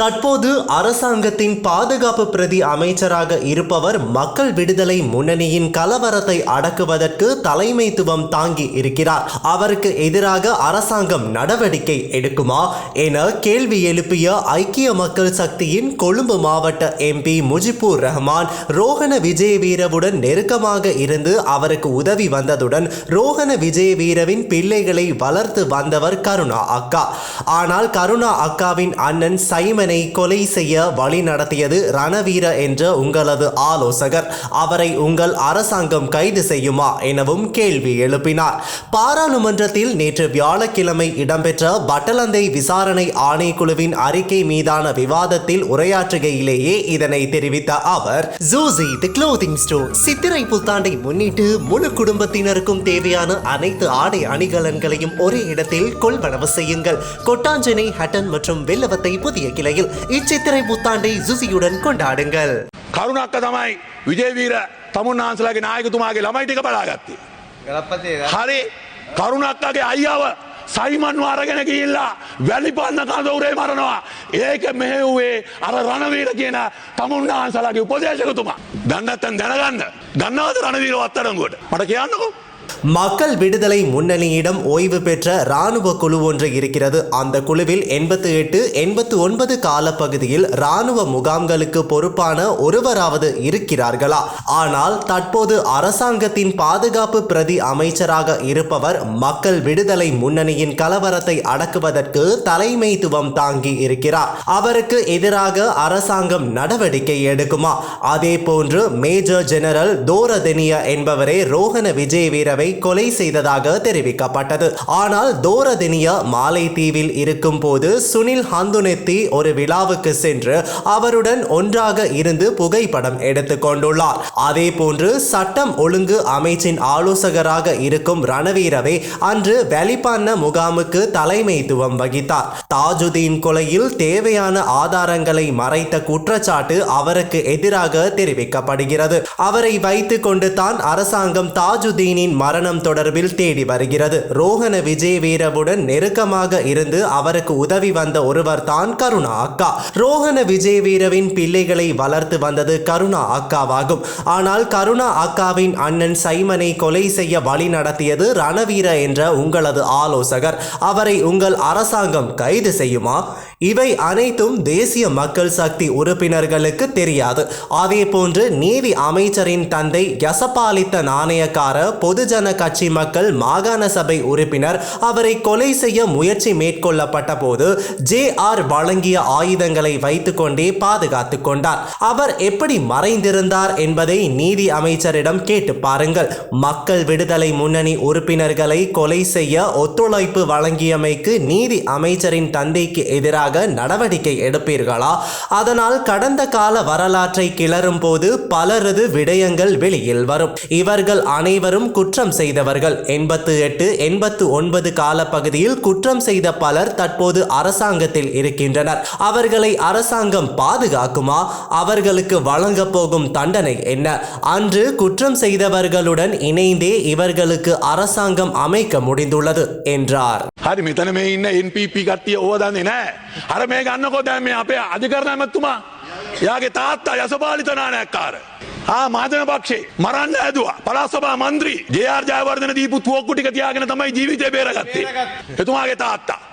தற்போது அரசாங்கத்தின் பாதுகாப்பு பிரதி அமைச்சராக இருப்பவர் மக்கள் விடுதலை முன்னணியின் கலவரத்தை அடக்குவதற்கு தலைமைத்துவம் தாங்கி இருக்கிறார். அவருக்கு எதிராக அரசாங்கம் நடவடிக்கை எடுக்குமா என கேள்வி எழுப்பிய ஐக்கிய மக்கள் சக்தியின் கொழும்பு மாவட்ட எம்பி முஜிபுர் ரஹ்மான் ரோஹன விஜயவீரவுடன் நெருக்கமாக இருந்து அவருக்கு உதவி வந்ததுடன் ரோஹன விஜயவீரவின் பிள்ளைகளை வளர்த்து வந்தவர் கருணா அக்கா. ஆனால் கருணா அக்காவின் அண்ணன் சைமன் கொலை செய்ய வழி நடத்தியது ரணவீர என்ற உங்களது ஆலோசகர். அவரை உங்கள் அரசாங்கம் கைது செய்யுமா எனவும் கேள்வி எழுப்பினார். பாராளுமன்றத்தில் நேற்று வியாழக்கிழமை இடம்பெற்ற பட்டலந்தை விசாரணை ஆணைக்குழுவின் அறிக்கை மீதான விவாதத்தில் உரையாற்றுகையிலேயே இதனை தெரிவித்த அவர் ஜூசி தி க்ளோதிங் ஸ்டோர் சித்திரை புத்தாண்டை முன்னிட்டு முழு குடும்பத்தினருக்கும் தேவையான அனைத்து ஆடை அணிகலன்களையும் ஒரே இடத்தில் கொள்வனவு செய்யுங்கள். கொட்டாஞ்சனை ஹட்டன் மற்றும் வெள்ளவத்தை புதிய கிளை கிளையில் இச்சித்திரை புத்தாண்டை ஜூசியுடன் கொண்டாடுங்கள் කරුණක්ක තමයි විජේවීර තමුන්නාන්සලගේ නායකතුමාගේ ළමයි ටික බලාගත්තේ. ගලපතේ හරි කරුණක්කගේ අයියාව සයිමන්ව අරගෙන ගිහිල්ලා වැලිපන්න කඳවුරේ මරනවා. ඒක මෙහෙව්වේ අර රණවීර කියන තමුන්නාන්සලගේ උපදේශකතුමා. දන්නත්තන් දැනගන්න ගන්නවද රණවීර වත්තරංගුවට මට කියන්නකෝ. மக்கள் விடுதலை முன்னணியிடம் ஓய்வு பெற்ற இராணுவ குழு ஒன்று இருக்கிறது. அந்த குழுவில் எண்பத்து எட்டு எண்பத்து ஒன்பது காலப்பகுதியில் இராணுவ முகாம்களுக்கு பொறுப்பான ஒருவராவது இருக்கிறார்களா? ஆனால் தற்போது அரசாங்கத்தின் பாதுகாப்பு பிரதி அமைச்சராக இருப்பவர் மக்கள் விடுதலை முன்னணியின் கலவரத்தை அடக்குவதற்கு தலைமைத்துவம் தாங்கி இருக்கிறார். அவருக்கு எதிராக அரசாங்கம் நடவடிக்கை எடுக்குமா? அதே போன்று மேஜர் ஜெனரல் தோரதெனிய என்பவரே ரோஹன விஜயவீரவை கொலை செய்ததாக தெரிவிக்கப்பட்டது. ஆனால் தோரதெனிய மாலைத்தீவில் இருக்கும் போது சுனில் ஹந்துனெத்தி ஒரு விழாவுக்கு சென்று அவருடன் ஒன்றாக இருந்து புகைப்படம் எடுத்துக்கொண்டுள்ளார் அதே போன்று சட்டம் ஒழுங்கு அமைச்சின் ஆலோசகராக இருக்கும் ரணவீரவை அன்று வெளிப்பான முகாமுக்கு தலைமைத்துவம் வகித்தார். தாஜுதீன் கொலையில் தேவையான ஆதாரங்களை மறைத்த குற்றச்சாட்டு அவருக்கு எதிராக தெரிவிக்கப்படுகிறது. அவரை வைத்துக் கொண்டு தான் அரசாங்கம் தாஜுதீனின் மரணம் தொடர்பில் தேடி வருகிறது. ரோஹன விஜயவீரவுடன் நெருக்கமாக இருந்து அவருக்கு உதவி வந்த ஒருவர் தான் கருணா அக்கா. ரோஹன விஜயவீரவின் பிள்ளைகளை வளர்த்து வந்தது கருணா அக்காவாகும். ஆனால் கருணா அக்காவின் அண்ணன் சைமனை கொலை செய்ய வழி நடத்தியது ரணவீர என்ற உங்களது ஆலோசகர். அவரை உங்கள் அரசாங்கம் கைது செய்யுமா? இவை அனைத்தும் தேசிய மக்கள் சக்தி உறுப்பினர்களுக்கு தெரியாது. அதே போன்று நீதி அமைச்சரின் தந்தை யசபாலித்த நாணயக்கார பொது பொதுஜன கட்சி மக்கள் மாகாண சபை உறுப்பினர் அவரை கொலை செய்ய முயற்சி மேற்கொள்ளப்பட்ட போது ஜே ஆர் வழங்கிய ஆயுதங்களை வைத்துக்கொண்டே பாதுகாத்து கொண்டார். அவர் எப்படி மறைந்திருந்தார் என்பதை நீதி அமைச்சரிடம் கேட்டு பாருங்கள். மக்கள் விடுதலை முன்னணி உறுப்பினர்களை கொலை செய்ய ஒத்துழைப்பு வழங்கியமைக்கு நீதி அமைச்சரின் தந்தைக்கு எதிராக நடவடிக்கை எடுப்பீர்களா? அதனால் கடந்த கால வரலாற்றை கிளறும் போது பலரது விடயங்கள் வெளியில் வரும். இவர்கள் அனைவரும் குற்ற குற்றம் செய்தவர்கள் எண்பத்து எட்டு எண்பத்து ஒன்பது காலப்பகுதியில் குற்றம் செய்த பலர் தற்போது அரசாங்கத்தில் இருக்கின்றனர் அவர்களை அரசாங்கம் பாதுகாக்குமா அவர்களுக்கு வழங்கப் போகும் தண்டனை என்ன அன்று குற்றம் செய்தவர்களுடன் இணைந்தே இவர்களுக்கு அரசாங்கம் அமைக்க முடிந்துள்ளது என்றார் හරි මෙතන මේ ඉන්න NPP කට්ටිය ඕව දන්නේ නෑ. අර මේ ගන්නකො දැන් මේ අපේ අධිකරණ ඇමතුමා. එයාගේ තාත්තා යසපාලිත නානයක්කාර. ආ මාධන පක්ෂේ මරන්න ඇදවා පලාසභා මන්ත්‍රී ජයාර් ජයවර්ධන දීපු තුවක්කු ටික තියාගෙන තමයි ජීවිතය බේරගත්තේ. එතුමාගේ තාත්තා.